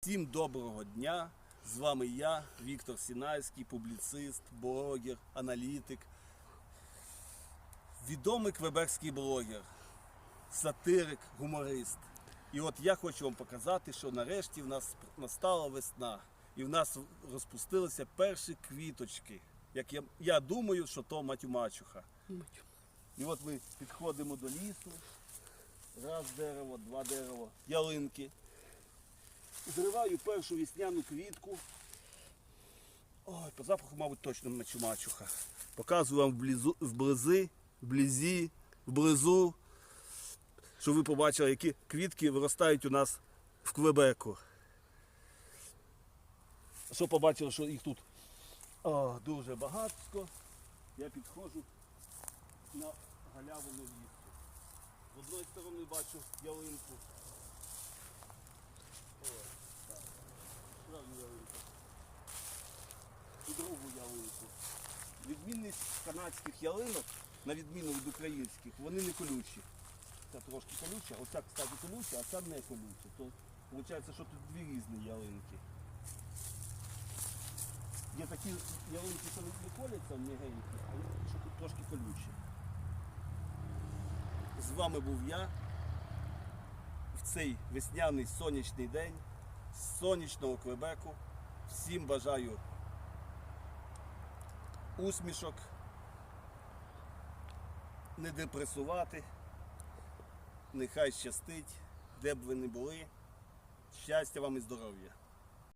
Всім доброго дня! З вами я, Віктор Сінайський, публіцист, блогер, аналітик, відомий квебекський блогер, сатирик, гуморист. І от я хочу вам показати, що нарешті в нас настала весна. І в нас розпустилися перші квіточки. Як я, я думаю, що то матюмачуха. І от ми підходимо до лісу. Раз дерево, два дерево, ялинки. Зриваю першу вісняну квітку. Ой, по запаху, мабуть, точно мачу-мачуха. Показую вам вблизу, вблизи, вблизі, вблизу, щоб ви побачили, які квітки виростають у нас в Квебеку. Що побачили, що їх тут о, дуже багатсько. Я підходжу на галявину лісу. З одної сторони бачу ялинку. Справді ялинку. І ялинку. Відмінність канадських ялинок, на відміну від українських, вони не колючі. Ця трошки колюча, оця, кстати, колюча, а ця не колюча. То виходить, що тут дві різні ялинки. Є такі ялинки, що не коляться м'ягенькі, а є такі, що тут трошки колючі. З вами був я в цей весняний сонячний день з сонячного Квебеку. Всім бажаю усмішок, не депресувати, нехай щастить, де б ви не були. Щастя вам і здоров'я!